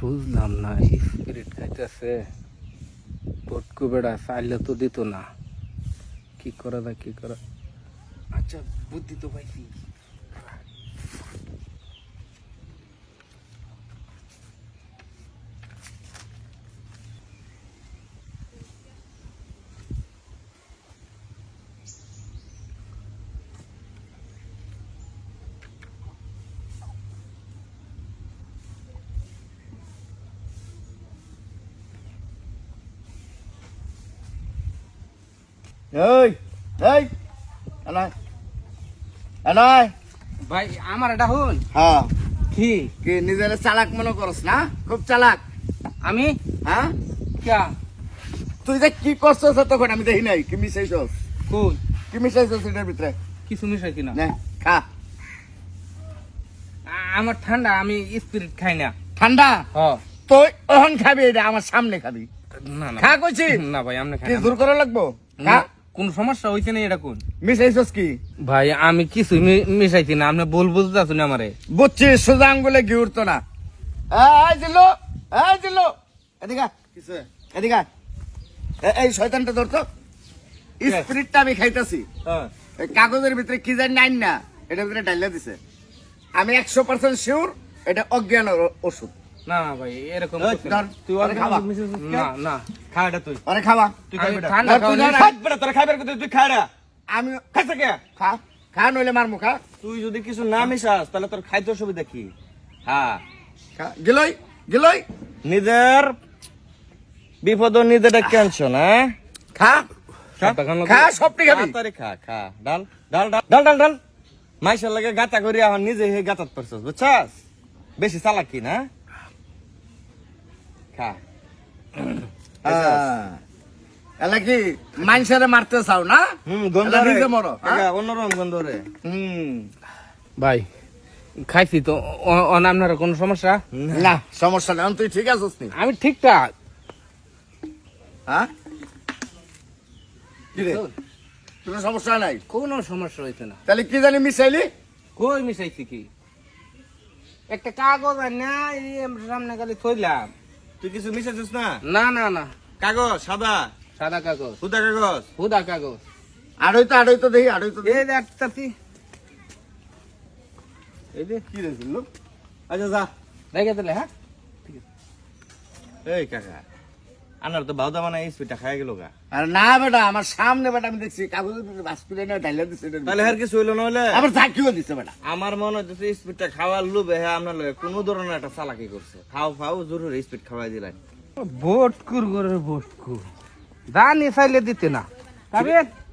বুঝলাম না স্পিরিট খাইতেছে। পটকু বেড়া, চাইলে তো দিত না। কি করা না কি করা আচ্ছা বুদ্ধি তো পাইছি। এই এই এনাই এনাই ভাই আমার এটা হন হ্যাঁ। কি? কি নিজের চালাক মনে করস না? খুব চালাক। আমি? হ্যাঁ? কিয়া তুই যে কি করছস তখন আমি দেখি নাই। কি মিশাইছস? কই কি মিশাইছস এটার ভিতরে? কিছু মিশাইছি না নে খা। আমার ঠান্ডা আমি স্পিরিট খাই না। ঠান্ডা? হ। তুই ওহন খাবি এটা আমার সামনে খাবি। না না। খা কইছি। না ভাই আপনি খাই। দূর করা লাগবো? না, কোন সমস্যা হইছে না এটা কোন? মিশাইছস কি? ভাই আমি কিছু মিশাইছি না আপনি বল বুঝতে আছেন আমারে। বুঝছি সোজা আঙ্গুলে ঘি উঠতো না। এই দিল এই দিল এদিকে। এদিকে এই শয়তানটা ধরতো। স্পিরিটটা আমি খাইতাছি। এই কাগজের ভিতরে কি জানি নাই না এটার ভিতরে ডাইলা দিছে। আমি একশো পার্সেন্ট শিওর এটা অজ্ঞান ওষুধ। না না ভাই এরকম না। না। না খা এটা তুই খাওয়া। তুই আমি খাবি ঠান্ডা তুই তোরা খাইবার কথা আমি খাইছে কে? খা। খা নইলে মারমু খা। তুই যদি কিছু না মিশাস তাহলে তোর খাইতে অসুবিধা কি? হ্যাঁ খা। গিলই গিলই। নিজের বিপদ নিজে ডেকে আনছো না? খা। খা সবটি খাবি তাড়াতাড়ি খা খা। ডাল ডাল ডাল ডাল ডাল ডাল। মাইশার লাগে গাতা করি এখন নিজে হে গাতাত পারছস বুঝছাস? বেশি চালাকি না? খা। হ্যাঁ। এলা কি মাইনসারে মারতে চাও না? হুম গন্ধ নিজে মরো, হ্যাঁ? অন্যরকম গন্ধ রে হুম। ভাই খাইছি তো। আপনার কোনো সমস্যা? না সমস্যা নেই। তুই ঠিক আছিস আমি ঠিকঠাক হ্যাঁ? কোনো সমস্যা নাই? কোনো সমস্যা হইছে না। তাহলে কি জানি মিশাইলি? কই মিশাইছি কি? একটা কাগজ আর না এই সামনে খালি থইলাম। তুই কিছু মিশেছিস না? না না না। কাগজ সাদা? সাদা কাগজ। হুদা কাগজ? হুদা কাগজ। আড়ই তো আড়ই তো দেখি আড়ই তো দেখি। এই যে তাতি এই যে কি রে? আচ্ছা যা। দেখে তাহলে হ্যাঁ? ঠিক আছে। এই কাকা। আনার তো বাউদা মানে এই খাই গেল গা। আর না বেটা আমার সামনে বেটা আমি দেখছি ভিতরে বাসপিলে না ডাইলা দিছে তাহলে আর কিছু হইল আবার চাকিও দিছে বেটা। আমার মনে হচ্ছে স্পিডটা খাওয়ার লোভে হ্যাঁ আপনার লগে কোনো ধরনের একটা চালাকি করছে। খাও খাও জরুর স্পিড খাওয়াই দিলেন। করে দানি চাইলে দিতে না।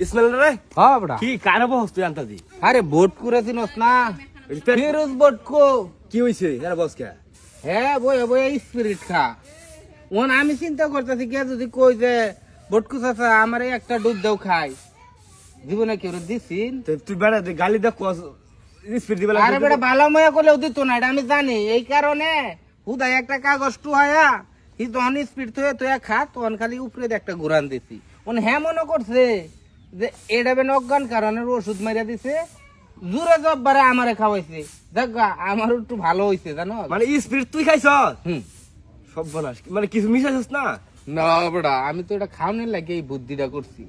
ইসমাইল রে? হ্যাঁ কি কারে বহস তুই আনতা দি? আরে না? ফিরোজ কি হইছে? এর বস কে? হ্যাঁ স্পিরিট খা। ওন আমি চিন্তা করতেছি কে যদি কই যে ভোটকু চাচা আমার একটা ডুব দেও খাই। জীবনে কেউ দিছিন? তুই বেড়া গালি দেখ আরে বেটা ভালো ময়া করলেও দিত না এটা আমি জানি। এই কারণে হুদাই একটা কাগজ হি তখন স্পিড খা তখন খালি উপরে দিয়ে একটা ঘুরান দিছি। ওন হ্যাঁ মনে করছে যে এটা বেন অজ্ঞান কারণের ওষুধ মারিয়া দিছে জুরে জব্বারে আমারে খাওয়াইছে। দেখ আমার একটু ভালো হইছে জানো? মানে স্পিড তুই খাইছ হুম। সব মানে কিছু মিশাইছিস না? না বেটা আমি তো এটা খাওয়ানোর লাগে এই বুদ্ধিটা করছি।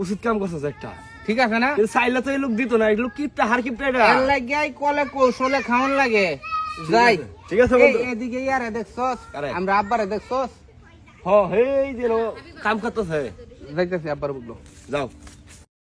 ওষুধ কাম করছিস একটা। ঠিক আছে না? চাইলে তো এই লোক দিত না এগুলো কিপটা হার কিপটা এটা। এর লাগে এই কলে কৌশলে খাওয়ান লাগে। যাই। ঠিক আছে এই, এদিকে ইয়ারে দেখছস? আরে। আমরা আব্বারে দেখছস? হ হেই দিল কাম করতেছে। দেখতেছি আব্বার বুঝলো যাও।